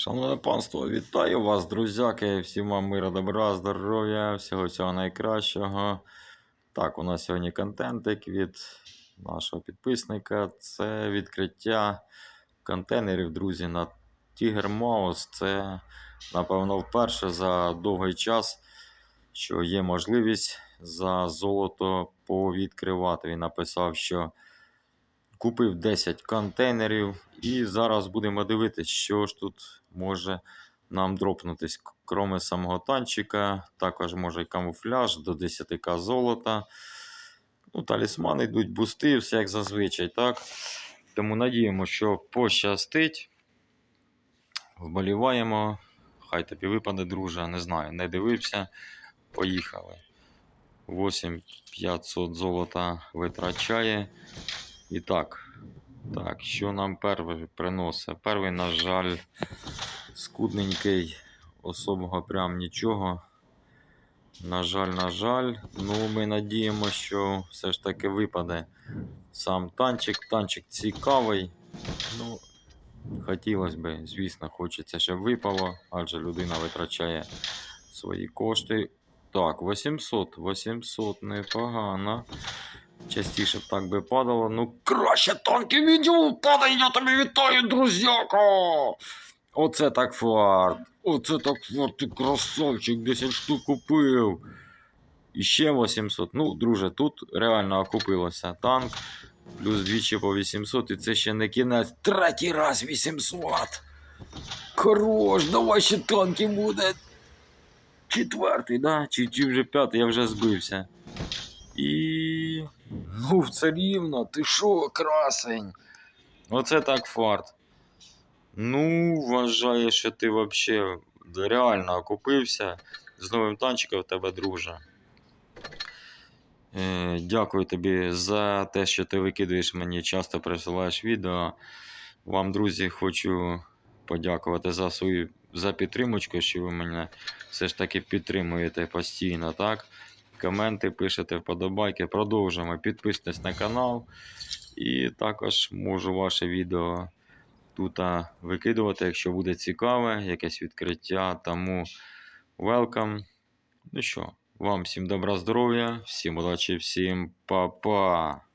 Шановне панство, вітаю вас, друзяки. Всім вам мира, добра, здоров'я, всього всього найкращого. Так, у нас сьогодні контентик від нашого підписника. Це відкриття контейнерів, друзі, на Tiger Mouse. Це, напевно, вперше за довгий час, що є можливість за золото повідкривати. Він написав, що купив 10 контейнерів і зараз будемо дивитися, що ж тут може нам дропнутись. Кроме самого танчика, також може і камуфляж до 10к золота. Ну, талісмани йдуть, бусти, все як зазвичай, так? Тому надіємося, що пощастить. Вболіваємо. Хай тобі випаде, друже, не знаю, не дивився. Поїхали. 8500 золота витрачає. І так, так, що нам перший приносить? Перший, на жаль, скудненький, особого прям нічого. На жаль, на жаль. Ну, ми надіємося, що все ж таки випаде сам танчик. Танчик цікавий. Ну, хотілося б, звісно, хочеться, щоб випало, адже людина витрачає свої кошти. Так, 800, 800, непогано. Частіше так би падало. Ну, краще танки відео падає, я тобі вітаю, друзяко! Оце так фарт. Оце так фарт, ти красавчик, 10 штук купив. І ще 800. Ну, друже, тут реально окупилося танк. Плюс двічі по 800, і це ще не кінець. Третій раз 800. Хорош, давай ще танки буде. Четвертий, да? Чи, чи вже п'ятий, я вже збився. І. Ну, це рівно, ти що, красень? Оце так фарт. Ну, вважаю, що ти взагалі реально окупився. З новим танчиком тебе, друже. Е, дякую тобі за те, що ти викидуєш мені, часто присилаєш відео. Вам, друзі, хочу подякувати за свою за підтримочку, що ви мене все ж таки підтримуєте постійно, так? Коменти пишете, вподобайки. Продовжуємо. Підписуйтесь на канал. І також можу ваше відео тут викидувати, якщо буде цікаве, якесь відкриття. Тому welcome. Ну що, вам всім добра здоров'я, всім удачі, всім па-па.